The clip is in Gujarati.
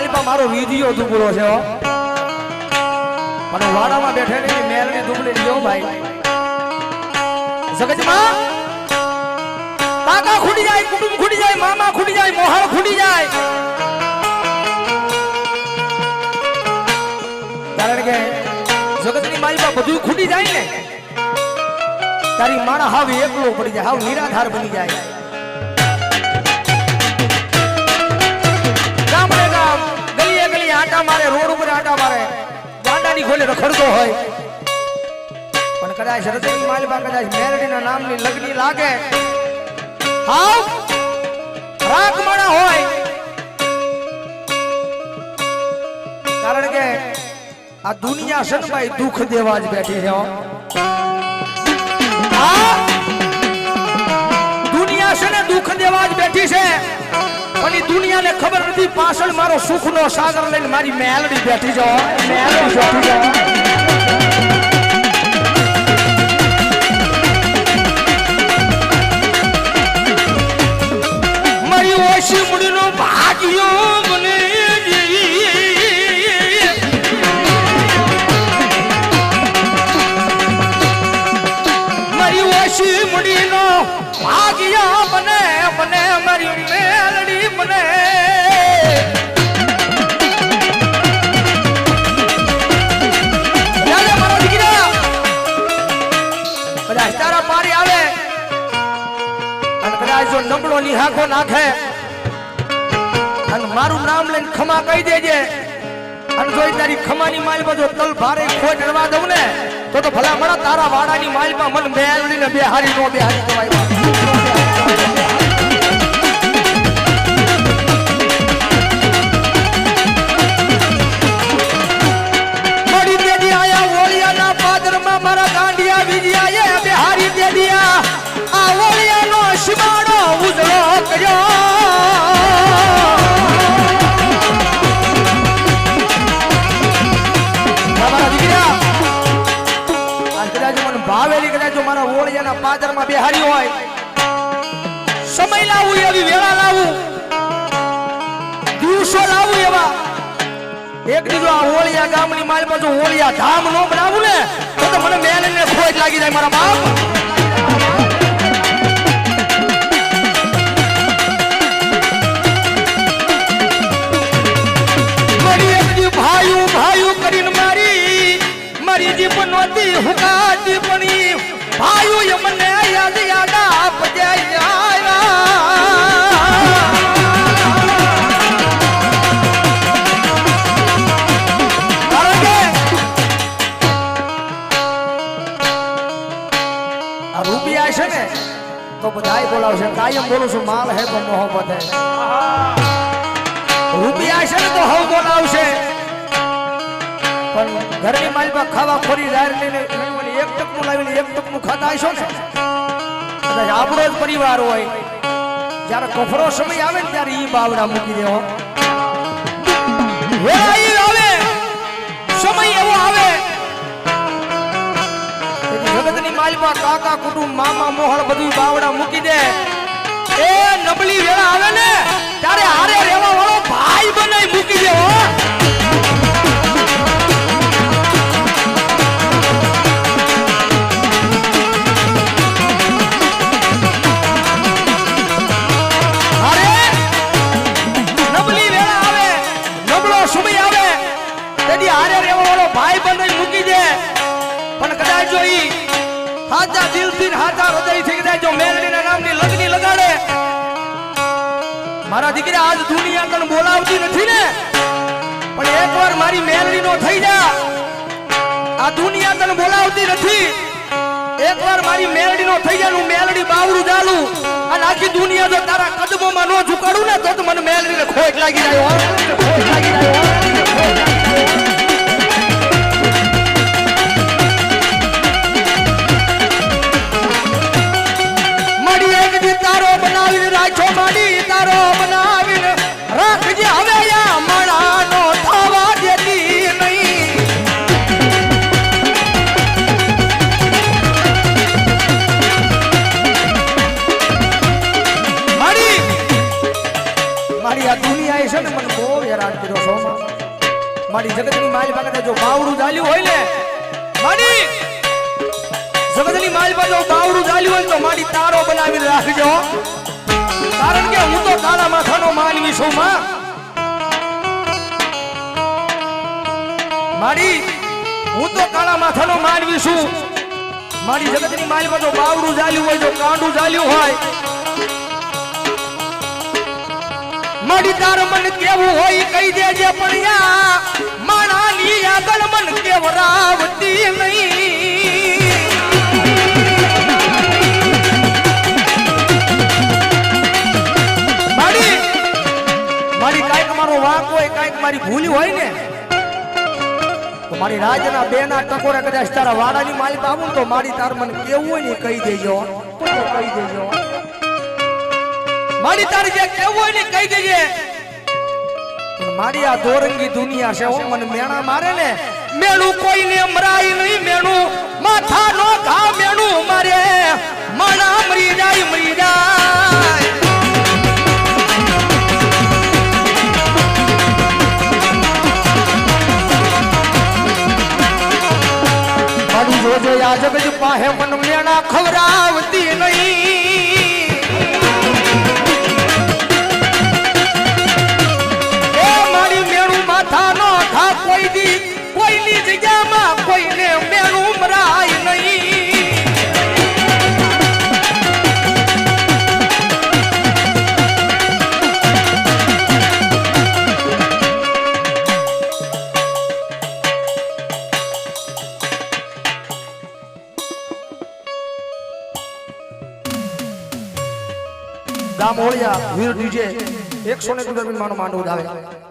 માલિપા મારો વિધિયો દુબળો છે અને વાડામાં બેઠેલી મેલની દુબળી લ્યો, ભાઈ. સગજમાં કાકા ખૂટી જાય, કુટુંબ ખૂટી જાય, મામા ખૂટી જાય મોહર ખૂટી જાય. કારણ કે જગતની માલિપા બધું ખૂટી જાય ને, તારી માણા હાવ એકલો પડી જાય, હાવ નિરાધાર બની જાય. ખોલે રખડતો હોય. પણ કદાચ હૃદયની માલિકા, કદાચ મેરડીના નામની લગ્ની લાગે. હાવ રાખમણા હોય. કારણ કે આ દુનિયા સનભાઈ દુઃખ દેવા જ બેઠી છે દુનિયા છે ને દુઃખ દેવા જ બેઠી છે. એ દુનિયાને ખબર નથી, પાછળ મારો સુખનો સાગર લઈને મારી મેલડી બેઠી હો. મેલડી બેઠી છે નબળો નાખે. અને મારું નામ લઈને ખમા કહી દેજે. અને જો તારી ખમાની માલ બધો તલ ભારે ખોટ રવા દઉં ને, તો ભલા મળા તારા વાડાની માલમાં મન મેલડીને બે હારી નો બે હારી કવાય પાદરમાં બે હોય. સમય લાવું એવી વેળા લાવું. દિવસો લાવું એવા. એક દીધો આ ઓળિયા ગામની માલ બાજુ હોળિયા ધામ નો બનાવું ને, તો મને મેન ને ફોજ લાગી જાય મારા બાપ. મારી જીવન નહોતી હુકાતી પણ એ મને ને તો બધાય બોલાવશે. કાયમ બોલું છું, માલ હે તો મોહબ્બત હે. રૂપિયા છે તો હવ બોલાવશે. પણ ઘરની માલમાં ખાવા ખોરી જાહેર લઈને એક ટકનું લાવીને એક ટકનું ખાતા હશો ને? કદાચ આપણો જ પરિવાર હોય. જ્યારે કફરો સમય આવે ને ત્યારે એ બાવડા મૂકી દેવો જગતની કાકા કુટુંબ, મામા મોહળ બધું બાવડા મૂકી દે. એ નબળી વેળા આવે ને, ત્યારે હારે રહેવા વાળો ભાઈ બનાવી મૂકી દે હો. ભાઈ બંધ મૂકી દે. પણ કદાચ જો ઈ હાજા દિલથી ને હાજા હૃદયથી કદાચ જો મેલડીના નામની લગની લગાડે. મારા દીકરા આજ દુનિયા કણ બોલાવતી નથી ને. પણ એકવાર મારી મેલડી નો થઈ જા. આ દુનિયા તને બોલાવતી નથી. એકવાર મારી મેલડી નો થઈ જાય હું મેલડી બાવડું ચાલું અને આખી દુનિયા જો તારા કદમોમાં ન ઝુકાડું ને, તો મને મને મેલડીને ખોટ લાગી જાય. ખોટ લાગી જાય મારી જગતની માલ પાસે જો બાવડું ઝાલ્યું હોય ને, મારી જગતની માલ પાસે જો બાવડું ઝાલ્યું હોય તો મારી તારો બનાવી રાખજો. કારણ કે હું તો કાળા માથાનો માનવી છું, માં. મારી, હું તો કાળા માથાનો માનવી છું. મારી જગતની માલ પાસે જો બાવડું ચાલ્યું હોય, જો કાંડું ચાલ્યું હોય, મારી તારો મને કેવું હોય કહી દેજે, પણ મારી કાંઈક મારો વાંક હોય કાંઈક મારી ભૂલ હોય ને મારી રાજના બેના ટકોરે કદાચ તારા વાડાની માલિક આવું તો મારી તાર મને કેવું હોય ને કહી દેજો કહી દેજો મારી તારી જે કેવું હોય ને કહી દેજે મારી આ દોરંગી દુનિયા છે હો મને મેણા મારે ને મેણું કોઈને મરાય નહીં, મેણું માથા નો ઘા મેણું મારે. માણા મરી જાય મરી જાય. જોજે આ જગત પાહે મન મેણા ખવરાવતી ગામ હોળિયા વીર ડીજે એકસો ને માનો માંડવો આવે